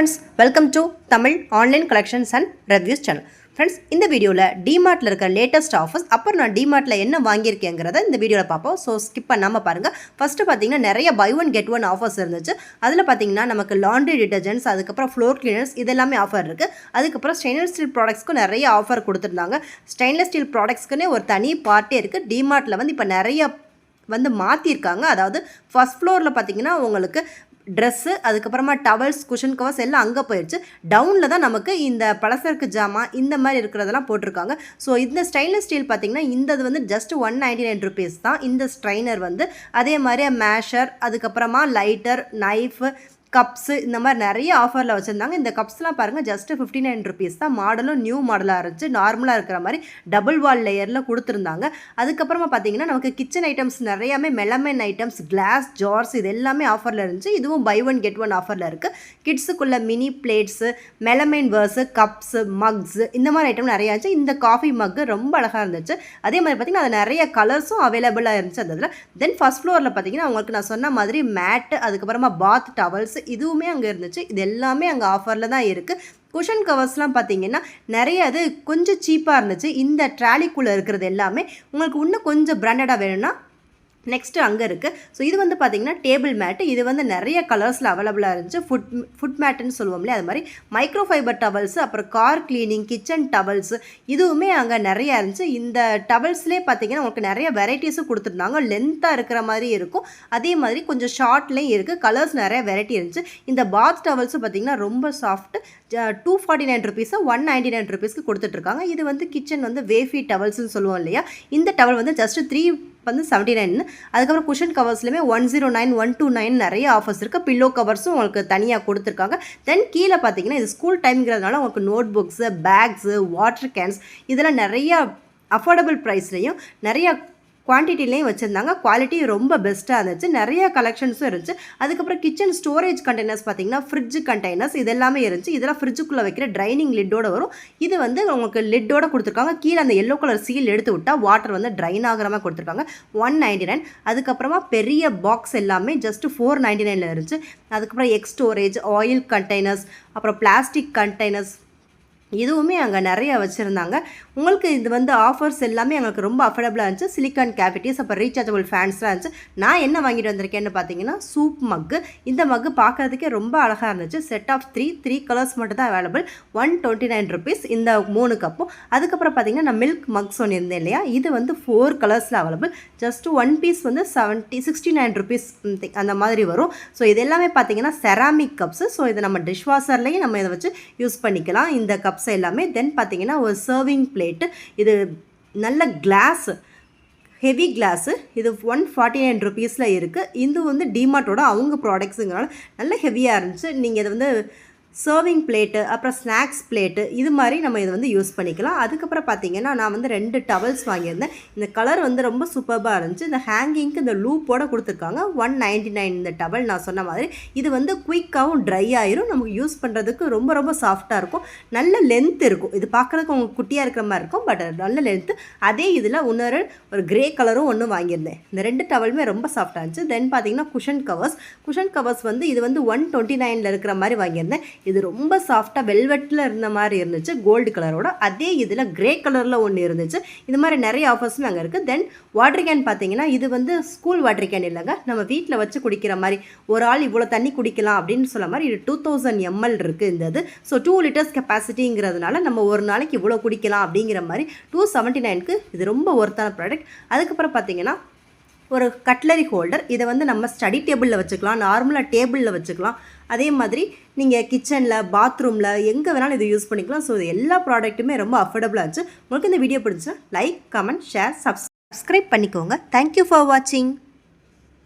Friends welcome to Tamil online collections and reviews channel friends இந்த வீடியோவில் டிமார்ட்டில் இருக்க latest offers அப்புறம் நான் டிமார்ட்டில் என்ன வாங்கியிருக்கேங்கிறத இந்த வீடியோவில் பார்ப்போம். ஸோ ஸ்கிப் பண்ணாமல் பாருங்கள் ஃபஸ்ட்டு பார்த்தீங்கன்னா நிறைய buy one get one offers இருந்துச்சு. அதில் பார்த்தீங்கன்னா நமக்கு லாண்ட்ரி டிட்டர்ஜென்ட்ஸ் அதுக்கப்புறம் ஃப்ளோர் கிளீனர்ஸ் இதெல்லாமே ஆஃபர் இருக்குது அதுக்கப்புறம் ஸ்டெயின்லெஸ் ஸ்டீல் ப்ராடக்ட்ஸ்க்கும் நிறைய ஆஃபர் கொடுத்துருந்தாங்க. ஸ்டெயின்லெஸ் ஸ்டீல் ப்ராடக்ட்ஸ்க்குன்னே ஒரு தனி பார்ட்டே இருக்குது டிமார்ட்டில் வந்து இப்போ நிறைய வந்து மாற்றிருக்காங்க அதாவது ஃபஸ்ட் ஃப்ளோரில் பார்த்தீங்கன்னா உங்களுக்கு ட்ரெஸ்ஸு அதுக்கப்புறமா டவல்ஸ் குஷன் கவர்ஸ் எல்லாம் அங்கே போயிடுச்சு டவுனில் தான் நமக்கு இந்த பலசரக்கு ஜாமான் இந்த மாதிரி இருக்கிறதெல்லாம் போட்டிருக்காங்க. ஸோ இந்த ஸ்டைன்லெஸ் ஸ்டீல் பார்த்தீங்கன்னா இந்த இது வந்து just one ninety nine rupees தான். இந்த ஸ்ட்ரைனர் வந்து அதே மாதிரி மேஷர் அதுக்கப்புறமா லைட்டர் நைஃபு கப்ஸு இந்த மாதிரி நிறைய ஆஃபரில் வச்சுருந்தாங்க. இந்த கப்ஸ்லாம் பாருங்கள் ஜஸ்ட் ஃபிஃப்டி நைன் ருபீஸ் தான். மாடலும் நியூ மாடலாக இருந்துச்சு. நார்மலாக இருக்கிற மாதிரி டபுள் வால் லேயரில் கொடுத்துருந்தாங்க. அதுக்கப்புறமா பார்த்தீங்கன்னா நமக்கு கிச்சன் ஐட்டம்ஸ் நிறையாமே மெலமென் ஐட்டம்ஸ் கிளாஸ் ஜார்ஸ் இது எல்லாமே ஆஃபரில் இருந்துச்சு. இதுவும் பை ஒன் கெட் ஒன் ஆஃபரில் இருக்குது கிட்ஸுக்குள்ள mini plates melamine wares cups mugs இந்த மாதிரி ஐட்டம் நிறையா இருந்துச்சு. இந்த காஃபி மக்கு ரொம்ப அழகாக இருந்துச்சு. அதே மாதிரி பார்த்திங்கன்னா அது நிறைய கலர்ஸும் அவைலபிளாக இருந்துச்சு அந்த இதில். தென் ஃபஸ்ட் ஃப்ளோரில் பார்த்தீங்கன்னா உங்களுக்கு நான் சொன்ன மாதிரி மேட்டு அதுக்கப்புறமா பாத் டவல்ஸ் இதுவுமே அங்கே இருந்துச்சு. இது எல்லாமே அங்கே ஆஃபரில் தான் இருக்குது குஷன் கவர்ஸ்லாம் பார்த்தீங்கன்னா நிறைய அது கொஞ்சம் சீப்பாக இருந்துச்சு. இந்த ட்ராலிக்குள்ளே இருக்கிறது எல்லாமே உங்களுக்கு இன்னும் கொஞ்சம் பிராண்டடாக வேணும்னா நெக்ஸ்ட்டு அங்கே இருக்குது ஸோ இது வந்து பார்த்தீங்கன்னா டேபிள் மேட்டு இது வந்து நிறைய கலர்ஸில் அவைலபிளாக இருந்துச்சு. ஃபுட் ஃபுட் மேட்டுன்னு சொல்லுவோம்லே அது மாதிரி மைக்ரோ ஃபைபர் டவல்ஸு அப்புறம் கார் க்ளீனிங் கிச்சன் டவல்ஸு இதுவுமே அங்கே நிறையா இருந்துச்சு. இந்த டவல்ஸ்லேயே பார்த்தீங்கன்னா உங்களுக்கு நிறைய வெரைட்டிஸும் கொடுத்துருந்தாங்க. லென்த்தாக இருக்கிற மாதிரி இருக்கும். அதே மாதிரி கொஞ்சம் ஷார்ட்லேயும் இருக்குது கலர்ஸ் நிறைய வெரைட்டி இருந்துச்சு. இந்த பாத் டவல்ஸும் பார்த்தீங்கன்னா ரொம்ப சாஃப்ட்டு டூ ஃபார்ட்டி நைன் ருபீஸை ஒன் நைன்டி நைன் ருபீஸ்க்கு கொடுத்துட்ருக்காங்க இது வந்து கிச்சன் வந்து வேஃபி டவல்ஸ்னு சொல்லுவோம் இல்லையா? இந்த டவல் வந்து ஜஸ்ட்டு த்ரீ வந்து செவன்ட்டி நைன் அதுக்கப்புறம் cushion கவர்ஸ்லையுமே one zero nine one two nine நிறைய ஆஃபர்ஸ் இருக்குது பில்லோ கவர்ஸும் உங்களுக்கு தனியாக கொடுத்துருக்காங்க. தென் கீழே பார்த்தீங்கன்னா இது ஸ்கூல் டைம்ங்கிறதுனால உங்களுக்கு note books bags water cans இதெல்லாம் நிறையா அஃபோர்டபுள் ப்ரைஸ்லையும் நிறையா குவான்டிட்டிலையும் வச்சுருந்தாங்க. குவாலிட்டி ரொம்ப பெஸ்ட்டாக இருந்துச்சு. நிறைய கலெக்ஷன்ஸும் இருந்துச்சு. அதுக்கப்புறம் கிச்சன் ஸ்டோரேஜ் கண்டெய்னர்ஸ் பார்த்தீங்கன்னா ஃப்ரிட்ஜ் கண்டெய்னர்ஸ் இது எல்லாமே இருந்துச்சு. இதெல்லாம் ஃப்ரிட்ஜுக்குள்ளே வைக்கிற ட்ரைனிங் லிட்டோட வரும். இது வந்து உங்களுக்கு லிட்டோட கொடுத்துருக்காங்க. கீழே அந்த எல்லோ கலர் சீல் எடுத்து விட்டால் வாட்டர் வந்து ட்ரைன் ஆகிற மாதிரி கொடுத்துருக்காங்க. ஒன் நைன்டி நைன் அதுக்கப்புறமா பெரிய பாக்ஸ் எல்லாமே ஜஸ்ட் ஃபோர் நைன்டி நைனில் இருந்துச்சு. அதுக்கப்புறம் எக் ஸ்டோரேஜ் ஆயில் கண்டெய்னர்ஸ் அப்புறம் பிளாஸ்டிக் கண்டெய்னர்ஸ் இதுவுமே அங்கே நிறைய வச்சுருந்தாங்க. உங்களுக்கு இது வந்து ஆஃபர்ஸ் எல்லாமே எங்களுக்கு ரொம்ப அஃபோர்டபுளாக இருந்துச்சு. சிலிக்கான் கேபிட்டிஸ் அப்புறம் ரீசார்ஜபிள் ஃபேன்ஸ்லாம் இருந்துச்சு. நான் என்ன வாங்கிட்டு வந்திருக்கேன்னு பார்த்தீங்கன்னா சூப் மக்கு இந்த மக்கு பார்க்குறதுக்கே ரொம்ப அழகாக இருந்துச்சு. Set of three three colours மட்டும் தான் available one twenty nine rupees இந்த மூணு கப்பும் அதுக்கப்புறம் பார்த்தீங்கன்னா நான் மில்க் மக் சொன்னிருந்தேன் இல்லையா? இது வந்து ஃபோர் கலர்ஸில் அவைலபிள் ஜஸ்ட் ஒன் பீஸ் வந்து செவன்ட்டி சிக்ஸ்டி நைன் ருபீஸ் அந்த மாதிரி வரும். ஸோ இது எல்லாமே பார்த்தீங்கன்னா செராமிக் கப்ஸு ஸோ இதை நம்ம டிஷ் வாஷர்லேயும் நம்ம இதை வச்சு யூஸ் பண்ணிக்கலாம். இந்த கப்ஸ் எல்லாமே. தென் பார்த்தீங்கன்னா ஒரு சர்விங் பிளேட்டு இது நல்ல கிளாஸு ஹெவி கிளாஸு இது ஒன் ஃபார்ட்டி நைன் ருபீஸில் இருக்குது இது வந்து டிமார்ட்டோட அவங்க ப்ராடக்ட்ஸுங்கிறனால நல்ல ஹெவியாக இருந்துச்சு. நீங்கள் இதை வந்து சர்விங் பிளேட்டு அப்புறம் ஸ்நாக்ஸ் பிளேட்டு இது மாதிரி நம்ம இதை வந்து யூஸ் பண்ணிக்கலாம். அதுக்கப்புறம் பார்த்தீங்கன்னா நான் வந்து ரெண்டு டவல்ஸ் வாங்கியிருந்தேன். இந்த கலர் வந்து ரொம்ப சூப்பராக இருந்துச்சு. இந்த ஹேங்கிங்க்கு இந்த லூப்போட கொடுத்துருக்காங்க. ஒன் நைன்டி நைன் இந்த டவல் நான் சொன்ன மாதிரி. இது வந்து குயிக்காகவும் ட்ரை ஆயிரும். நமக்கு யூஸ் பண்ணுறதுக்கு ரொம்ப ரொம்ப சாஃப்டாக இருக்கும். நல்ல லென்த் இருக்கும். இது பார்க்குறதுக்கு உங்களுக்கு குட்டியாக இருக்கிற மாதிரி இருக்கும் பட் நல்ல லென்த்து அதே இதில் இன்னொரு ஒரு கிரே கலரும் ஒன்று வாங்கியிருந்தேன். இந்த ரெண்டு டவலுமே ரொம்ப சாஃப்டாக இருந்துச்சு. தென் பார்த்தீங்கன்னா குஷன் கவர்ஸ் குஷன் கவர்ஸ் வந்து இது வந்து ஒன் டுவெண்ட்டி நைனில் இருக்கிற மாதிரி வாங்கியிருந்தேன். இது ரொம்ப சாஃப்டாக வெல்வெட்டில் இருந்த மாதிரி இருந்துச்சு. கோல்டு கலரோட அதே இதில் கிரே கலரில் ஒன்று இருந்துச்சு. இது மாதிரி நிறைய ஆஃபர்ஸுமே அங்கே இருக்குது தென் வாட்டர் கேன் பார்த்தீங்கன்னா இது வந்து ஸ்கூல் வாட்டர் கேன் இல்லைங்க. நம்ம வீட்டில் வச்சு குடிக்கிற மாதிரி ஒரு ஆள் இவ்வளோ தண்ணி குடிக்கலாம் அப்படின்னு சொல்ல மாதிரி இது டூ தௌசண்ட் எம்எல் இருக்குது இந்த இது. ஸோ டூ லிட்டர்ஸ் கெப்பாசிட்டிங்கிறதுனால நம்ம ஒரு நாளைக்கு இவ்வளோ குடிக்கலாம் அப்படிங்கிற மாதிரி டூ செவன்ட்டி நைனுக்கு இது ரொம்ப ஒர்த்தான ப்ராடக்ட் அதுக்கப்புறம் பார்த்தீங்கன்னா ஒரு கட்லரி ஹோல்டர். இதை வந்து நம்ம ஸ்டடி டேபிளில் வச்சுக்கலாம் நார்மலாக டேபிளில் வச்சுக்கலாம். அதே மாதிரி நீங்கள் கிச்சனில் பாத்ரூமில் எங்கே வேணாலும் இதை யூஸ் பண்ணிக்கலாம். ஸோ இது எல்லா ப்ராடக்ட்டுமே ரொம்ப அஃபோர்டபுளாக இருந்துச்சு. உங்களுக்கு இந்த வீடியோ பிடிச்சா லைக் கமெண்ட் ஷேர் சப்ஸ்கிரைப் பண்ணிக்கோங்க. தேங்க்யூ ஃபார் வாட்சிங்